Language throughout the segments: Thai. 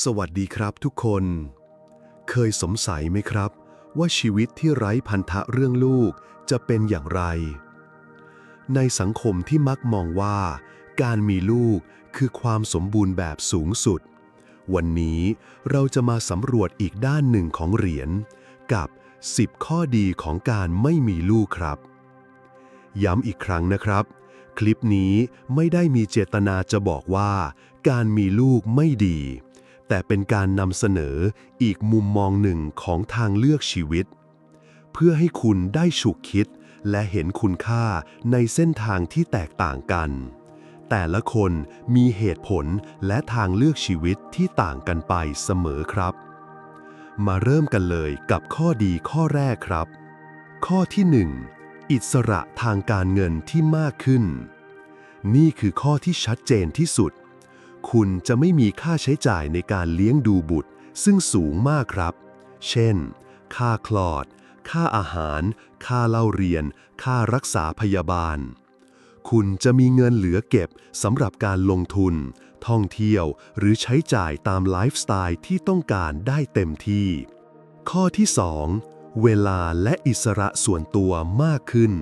สวัสดีครับทุกคน เคยสงสัยไหมครับ ว่าชีวิตที่ไร้พันธะเรื่องลูกจะเป็นอย่างไร ในสังคมที่มักมองว่า การมีลูกคือความสมบูรณ์แบบสูงสุด วันนี้เราจะมาสำรวจอีกด้านหนึ่งของเหรียญ กับ 10 ข้อดีของการไม่มีลูกครับ ย้ำอีกครั้งนะครับ คลิปนี้ไม่ได้มีเจตนาจะบอกว่า การมีลูกไม่ดี แต่เป็นการนำเสนออีกมุมมองหนึ่งของทางเลือกชีวิต เพื่อให้คุณได้ฉุกคิดและเห็นคุณค่าในเส้นทางที่แตกต่างกัน แต่ละคนมีเหตุผลและทางเลือกชีวิตที่ต่างกันไปเสมอครับ มาเริ่มกันเลยกับข้อดีข้อแรกครับ ข้อที่ 1 อิสระทางการเงินที่มากขึ้น นี่คือข้อที่ชัดเจนที่สุด คุณจะไม่มีค่าใช้จ่ายในการเลี้ยงดูบุตร ซึ่งสูงมากครับ เช่น ค่าคลอด ค่าอาหาร ค่าเล่าเรียน ค่ารักษาพยาบาล คุณจะมีเงินเหลือเก็บสำหรับการลงทุน ท่องเที่ยวหรือใช้จ่ายตามไลฟ์สไตล์ที่ต้องการได้เต็มที่ ข้อที่ 2 เวลาและอิสระส่วนตัวมากขึ้น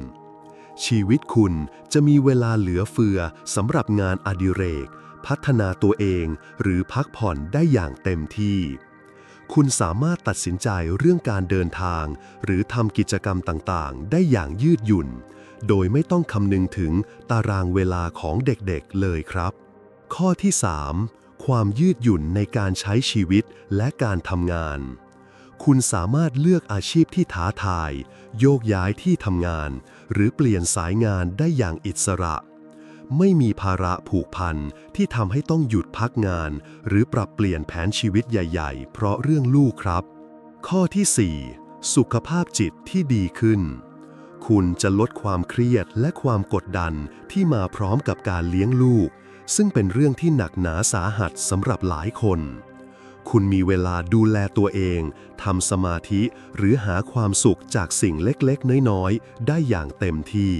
ชีวิตคุณจะมีเวลาเหลือเฟือสำหรับงานอดิเรก พัฒนาตัวเองหรือพักผ่อนได้อย่างเต็มที่ คุณสามารถตัดสินใจเรื่องการเดินทาง หรือทำกิจกรรมต่างๆ ได้อย่างยืดหยุ่น โดยไม่ต้องคำนึงถึงตารางเวลาของเด็กๆเลยครับ ข้อที่ 3 ความยืดหยุ่นในการใช้ชีวิตและการทำงาน คุณสามารถเลือกอาชีพที่ท้าทาย โยกย้ายที่ทำงาน หรือเปลี่ยนสายงานได้อย่างอิสระ ไม่มีภาระผูกพันที่ทำให้ต้องหยุดพักงาน หรือปรับเปลี่ยนแผนชีวิตใหญ่ ๆ เพราะเรื่องลูกครับ ข้อที่ 4 สุขภาพจิตที่ดีขึ้น คุณจะลดความเครียดและความกดดันที่มาพร้อมกับการเลี้ยงลูก ซึ่งเป็นเรื่องที่หนักหนาสาหัสสำหรับหลายคนคุณมีเวลาดูแลตัวเอง ทำสมาธิหรือหาความสุขจากสิ่งเล็กๆ น้อย ๆ ได้อย่างเต็มที่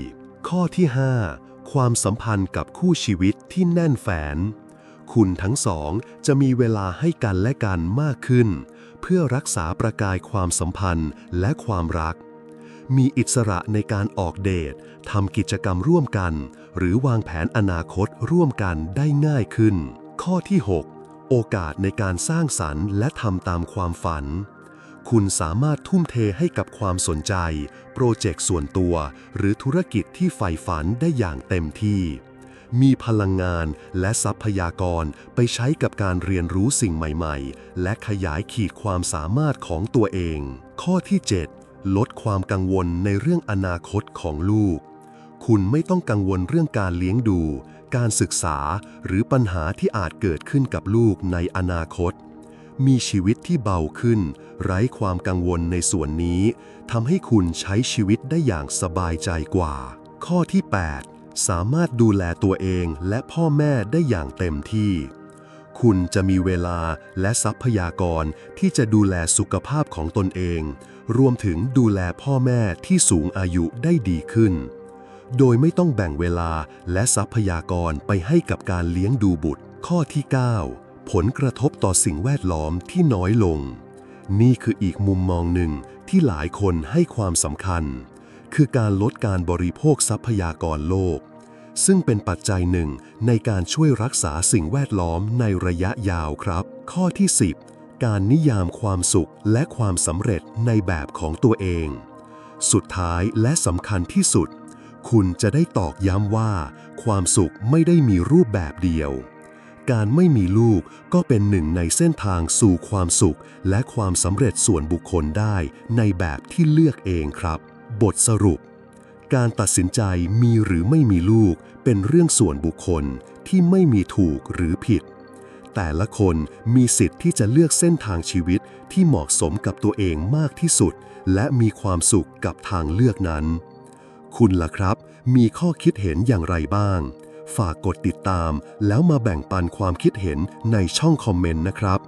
ข้อที่ 5 ความสัมพันธ์กับคู่ชีวิตที่แน่นแฟนคุณทั้งสองจะมีเวลาให้กันและกันมากขึ้น เพื่อรักษาประกายความสัมพันธ์และความรัก มีอิสระในการออกเดททำกิจกรรมร่วมกัน หรือวางแผนอนาคตร่วมกันได้ง่ายขึ้น ข้อที่ 6 โอกาสในการสร้างสรรค์และทำตามความฝัน คุณสามารถทุ่มเทให้กับความสนใจ โปรเจกต์ส่วนตัว หรือธุรกิจที่ใฝ่ฝันได้อย่างเต็มที่ มีพลังงานและทรัพยากรไปใช้กับการเรียนรู้สิ่งใหม่ๆ และขยายขีดความสามารถของตัวเอง ข้อที่ 7 ลดความกังวลในเรื่องอนาคตของลูก คุณไม่ต้องกังวลเรื่องการเลี้ยงดู การศึกษา หรือปัญหาที่อาจเกิดขึ้นกับลูกในอนาคต มีชีวิตที่เบาขึ้น ไร้ความกังวลในส่วนนี้ทำให้คุณใช้ชีวิตได้อย่างสบายใจกว่า ข้อที่ 8 สามารถดูแลตัวเองและพ่อแม่ได้อย่างเต็มที่ คุณจะมีเวลาและทรัพยากรที่จะดูแลสุขภาพของตนเอง รวมถึงดูแลพ่อแม่ที่สูงอายุได้ดีขึ้น โดยไม่ต้องแบ่งเวลาและทรัพยากรไปให้กับการเลี้ยงดูบุตร ข้อที่ 9 ผลกระทบต่อสิ่งแวดล้อมที่น้อยลง นี่คืออีกมุมมองหนึ่งที่หลายคนให้ความสำคัญ คือการลดการบริโภคทรัพยากรโลก ซึ่งเป็นปัจจัยหนึ่งในการช่วยรักษาสิ่งแวดล้อมในระยะยาวครับ ข้อที่ 10 การนิยามความสุขและความสำเร็จในแบบของตัวเอง สุดท้ายและสำคัญที่สุด คุณจะได้ตอกย้ำว่า ความสุขไม่ได้มีรูปแบบเดียว การไม่มีลูกก็เป็นหนึ่งในเส้นทางสู่ความสุข และความสำเร็จส่วนบุคคลได้ในแบบที่เลือกเองครับ บทสรุป การตัดสินใจมีหรือไม่มีลูกเป็นเรื่องส่วนบุคคลที่ไม่มีถูกหรือผิด แต่ละคนมีสิทธิ์ที่จะเลือกเส้นทางชีวิตที่เหมาะสมกับตัวเองมากที่สุด และมีความสุขกับทางเลือกนั้น คุณล่ะครับ มีข้อคิดเห็นอย่างไรบ้าง ฝากกดติดตาม แล้วมาแบ่งปันความคิดเห็นในช่องคอมเมนต์นะครับ